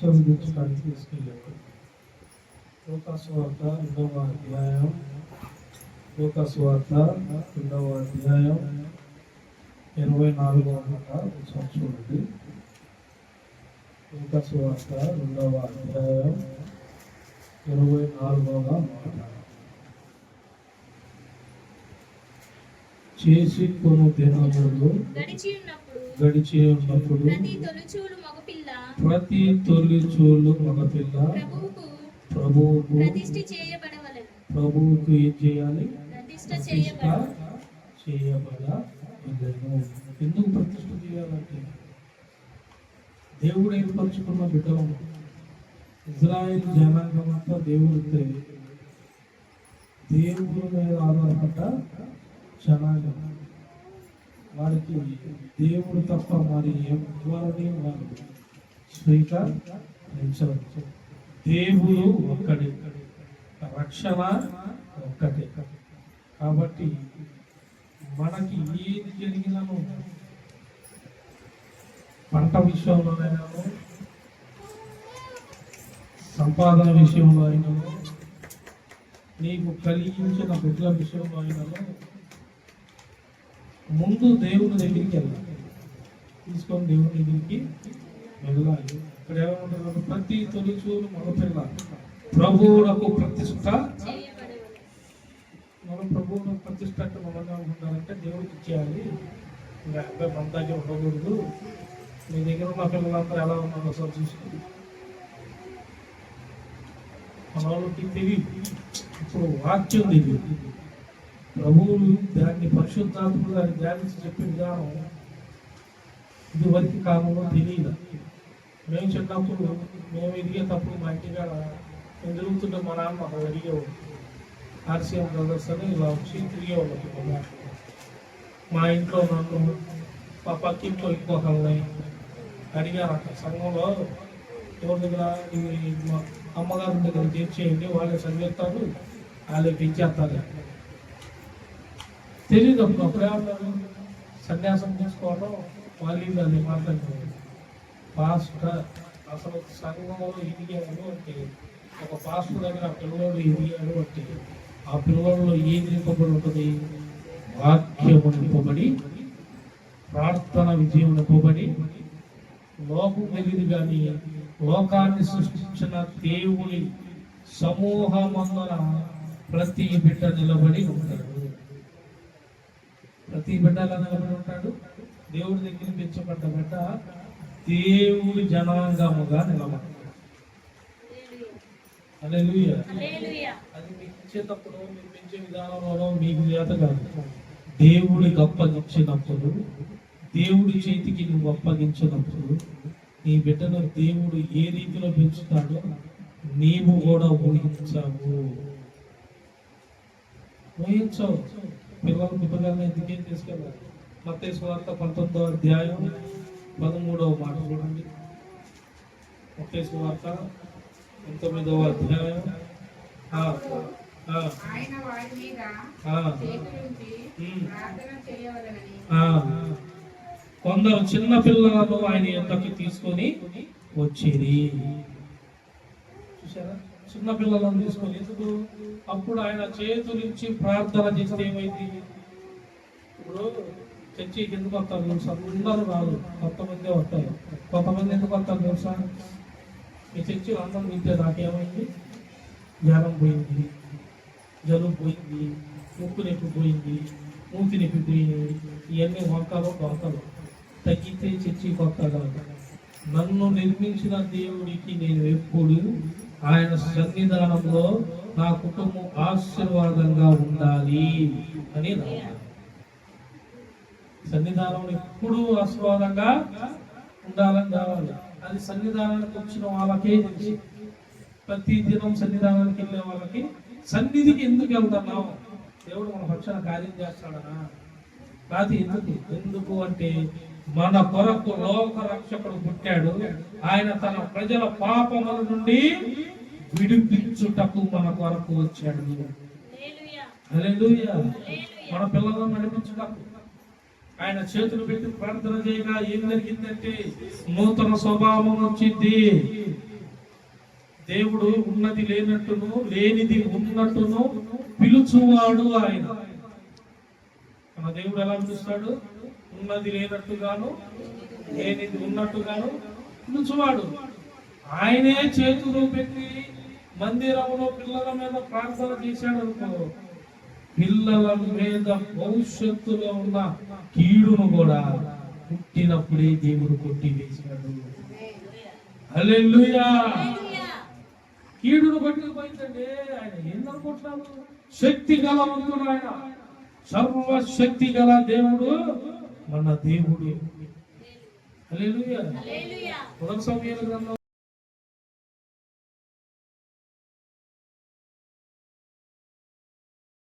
చదివించడానికి తీసుకెళ్ళాడు రెండవ అధ్యాయం రెండవ అధ్యాయం ఇరవై నాలుగవ మాట చూడండి లోకాసు రెండవ అధ్యాయం ఇరవై నాలుగవ మాట చేసి కొను దినములు గడిచి ఉన్నప్పుడు గడిచి ఉన్నప్పుడు ప్రతి తొలిచూలు మగపిల్ల ప్రభువుకు ప్రభువుకు ఏం చేయాలి? ప్రతిష్ట చేయబడవలెను. ఎందుకు ప్రతిష్ట చేయాలంటే దేవుడు ఏర్పరచుకున్న బిడ్డలు? ఇజ్రాయెల్ జనాంగం అంతా దేవుడు దేవుడి మీద ఆధారపడ్డ జనాంగం. వారికి దేవుడు తప్ప మరి ఎవరిని వారు స్వీకరించవచ్చు దేవుడు ఒక్కడే. రక్షణ ఒక్కటే. కాబట్టి మనకి ఏది జరిగినను పంట విషయంలోనైనాను సంపాదన విషయంలో అయినను నీకు కలిగించిన బిడ్డల విషయంలో అయినను ముందు దేవుని దగ్గరికి వెళ్ళాలి తీసుకొని దేవుని దగ్గరికి వెళ్ళాలి. ఇక్కడ ఏమంటున్నారు ప్రతి తొలిచూరు మగపిల్ల ప్రభువులకు ప్రతిష్ట మనం ప్రభువును ప్రతిష్ట అంటే మనంగా ఉండాలంటే దేవుడికి ఇచ్చేయాలి. ఇంకా అబ్బాయి మన దగ్గర ఉండకూడదు. మీ దగ్గర ఉన్న పిల్లలందరూ ఎలా ఉన్నారో ఒకసారి చూసుకోండి మన వాళ్ళకి తెలియదు. ఇప్పుడు వాక్యం తెలియదు. ప్రభువులు దాన్ని పరిశుద్ధాత్మలు దాన్ని ధ్యానించి చెప్పే విధానం ఇదివరకు కాలంలో తెలియదు. మేము చిన్నప్పుడు మేము ఎదిగేటప్పుడు మా ఇంటికాడ మేము తిరుగుతుంటే మా నాన్న అక్కడ అడిగేవాడు ఆర్సీఎం బ్రదర్స్ అని ఇలా వచ్చి తిరిగేవాళ్ళు మా ఇంట్లో నన్ను మా పక్కింట్లో ఇంకొకళ్ళని అడిగారు అక్కడ సంఘంలో ఎవరి దగ్గర మా అమ్మగారి దగ్గర చేర్చేయండి వాళ్ళే చదివేస్తారు వాళ్ళే పెంచేస్తారు తెలియదు అప్పుడు. అప్పుడేమన్నారు సన్యాసం తీసుకోవడం వాళ్ళు అది మాట్లాడుతుంది పాస్టర్ అసలు సంఘంలో ఎదిగాడు అంటే ఒక పాస్టర్ దగ్గర ఆ పిల్లవాడు ఎదిగాడు అంటే ఆ పిల్లవాడిలో ఏం నింపబడి ఉంటుంది? వాక్యము నింపబడి ప్రార్థన విజయం నింపబడి లోకం తెలియదు కానీ లోకాన్ని సృష్టించిన దేవుని సమూహమందున ప్రతి బిడ్డ నిలబడి ఉంటాడు ప్రతి బిడ్డ ఎలా నిలబడి ఉంటాడు దేవుడి దగ్గర పెంచబడ్డ బిడ్డ దేవుడి జనాంగముగా నిలబడతాడు. అది మీకు ఇచ్చేటప్పుడు మీరు పెంచే విధానంలో మీకు చేత కాదు. దేవుడికి అప్పగించినప్పుడు దేవుడి చేతికి నువ్వు అప్పగించినప్పుడు నీ బిడ్డను దేవుడు ఏ రీతిలో పెంచుతాడో నీవు కూడా ఊహించావు. ఊహించావు. పిల్లలు పిల్లల్ని ఎందుకేం తీసుకెళ్ళాలి మత స్వార్థ పంతొమ్మిదో అధ్యాయం పదమూడవ మాట చూడండి. మత స్వార్థ పంతొమ్మిదవ అధ్యాయం. ఆ, ఆ, ఆయన వారి మీద ఆ, చేతులుంచి ఉమ్. ప్రార్థన చేయవలనని. ఆ. కొందరు చిన్న పిల్లలను ఆయన ఎంతకి తీసుకొని వచ్చేది చూసారా చిన్న పిల్లలను తీసుకొని ఎందుకు? అప్పుడు ఆయన చేతులించి ప్రార్థన చేస్తే ఏమైంది? ఇప్పుడు చర్చి ఎందుకు వస్తారు తెలుసా? అందరూ రాదు కొంతమంది వస్తారు. కొంతమంది ఎందుకు వస్తారు తెలుసా? ఈ చర్చి అందరం వింటే నాకేమైంది జ్ఞానం పోయింది. జలుబు పోయింది. ముక్కు నొప్పి పోయింది. మూతి నొప్పి పోయింది. ఇవన్నీ వంకలు వంకలు. తగ్గితే చర్చి కొత్తగా నన్ను నిర్మించిన దేవుడికి నేను ఎప్పుడు ఆయన సన్నిధానంలో నా కుటుంబం ఆశీర్వాదంగా ఉండాలి అని సన్నిధానం సన్నిధానంలో ఎప్పుడు ఆశీర్వాదంగా ఉండాలని కావాలి అది సన్నిధానానికి వచ్చిన వాళ్ళకే తెలిసి. ప్రతి దినం సన్నిధానానికి వెళ్ళే వాళ్ళకి సన్నిధికి ఎందుకు వెళ్తున్నాం దేవుడు మన పక్షాన కార్యం చేస్తాడనా? కాదు ఎందుకు? ఎందుకు అంటే మన కొరకు లోక రక్షకుడు పుట్టాడు. ఆయన తన ప్రజల పాపముల నుండి విడిపించుటకు మన కొరకు వచ్చాడు. మన పిల్లలను నడిపించుటకు. ఆయన చేతులు పెట్టి ప్రార్థన చేయగా ఏం జరిగిందంటే నూతన స్వభావం వచ్చింది. దేవుడు ఉన్నది లేనట్టును లేనిది ఉన్నట్టును పిలుచువాడు ఆయన. మన దేవుడు ఎలా పిలుస్తాడు? ఉన్నది లేనట్టుగాను లేనిది ఉన్నట్టుగాను పిలుచువాడు ఆయనే చేతులు పెట్టి మందిరంలో పిల్లల మీద ప్రార్థన చేశాడు అనుకో పిల్లల మీద భవిష్యత్తులో ఉన్న కీడును కూడా పుట్టినప్పుడే దేవుడు కొట్టి వేశాడు అల్లెల్లుయా కీడును పట్టుకుపోయిందండి ఆయన ఏందనుకుంటున్నాను శక్తి గలవంతుడు ఆయన. సర్వశక్తి గల దేవుడు మన దేవుడు. మొదటి సమయాల గ్రంథం